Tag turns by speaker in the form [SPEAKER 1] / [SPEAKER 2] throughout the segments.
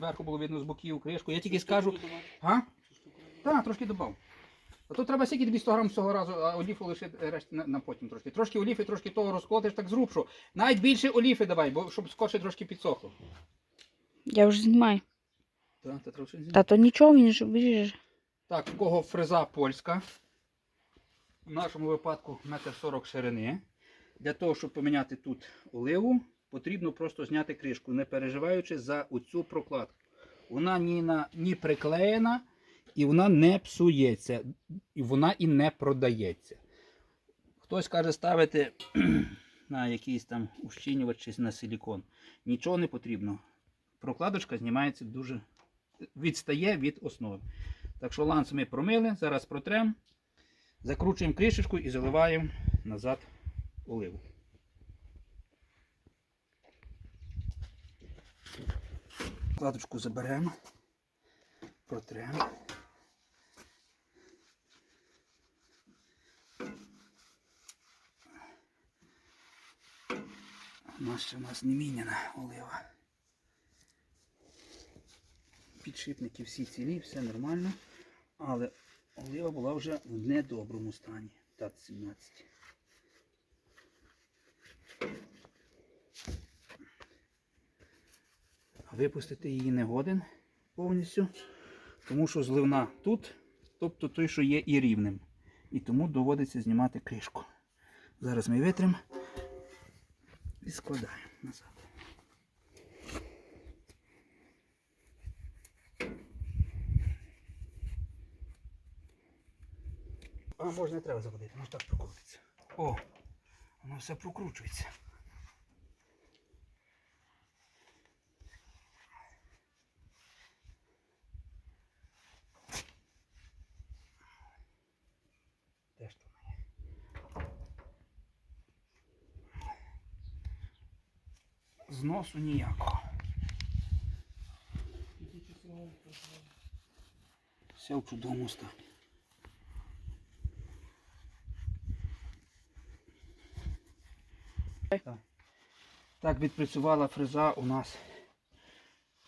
[SPEAKER 1] зверху було видно з боків кришку. Я тільки скажу. А? Так, трошки додав. А тут треба скільки тобі 100 грам цього разу, а оліфу лишити решті на, на потім трошки. Трошки оліфи, трошки того розколотиш так зрубшу. Навіть більше оліфи давай, бо щоб скорше трошки підсохло.
[SPEAKER 2] Я вже знімаю.
[SPEAKER 1] Так, та трошки зі-
[SPEAKER 2] Та то нічого, він ж виріже.
[SPEAKER 1] Так, в кого фреза польська. В нашому випадку метр 40 ширини. Для того, щоб поміняти тут оливу, потрібно просто зняти кришку, не переживаючи за оцю прокладку. Вона ні, на, ні приклеєна і вона не псується, і вона і не продається. Хтось каже ставити на якийсь там ущільнювач чи на силікон. Нічого не потрібно. Прокладочка знімається дуже відстає від основи. Так що ланц ми промили, зараз протрем, закручуємо кришечку і заливаємо назад оливу. Кладочку заберемо, протремо. Наша у нас не міняна олива. Підшипники всі цілі, все нормально, але олива була вже в недоброму стані. ТАЦ-17. Випустити її не годен повністю, тому що зливна тут, тобто той, що є і рівним. І тому доводиться знімати кришку. Зараз ми витримо і складаємо назад. А може не треба заводити, воно так прокрутиться. О, воно все прокручується. Зносу ніякого. Все в чудовому стані. Так. Відпрацювала фреза у нас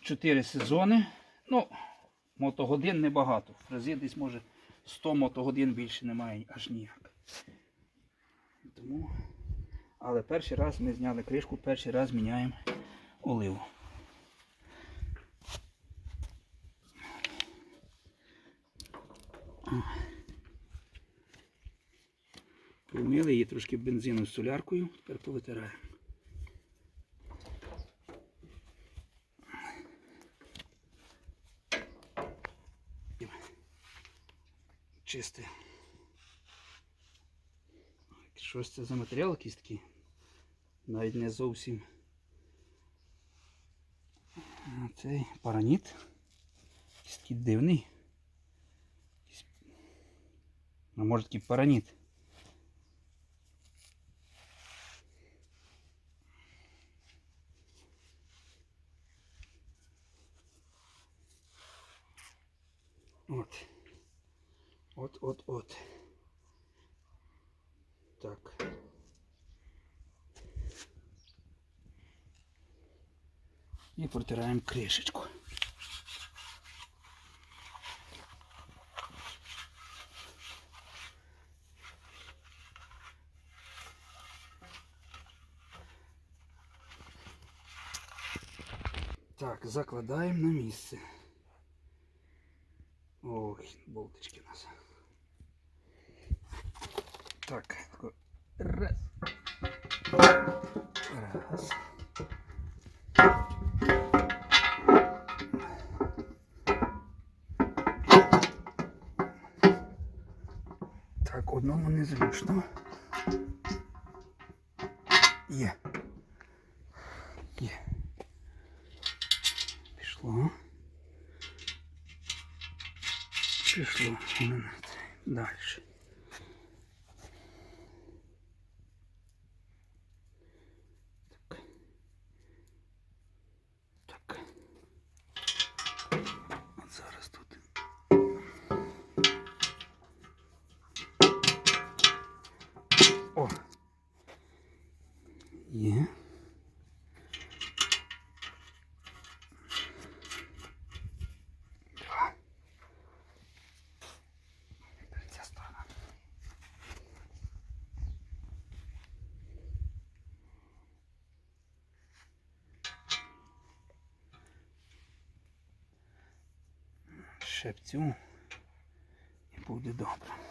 [SPEAKER 1] 4 сезони. Ну, мотогодин небагато. Фрези десь може 100 мотогодин більше немає аж ніяк. Тому... Але перший раз ми зняли кришку, перший раз міняємо оливу. Помили її трошки бензином з соляркою, тепер повитираємо. Чисте. Щось це за матеріал якийсь такий? Навіть не зовсім. Цей параніт. Якийсь такий дивний. А може такий параніт. От. От, от, от. Так. І протираємо кришечку. Так, закладаємо на місце. Ой, болтички у нас. Так. Раз. Так, одному незручно. Є. Є. Пішло. Пішло. Далі. Шепцю і буде добре.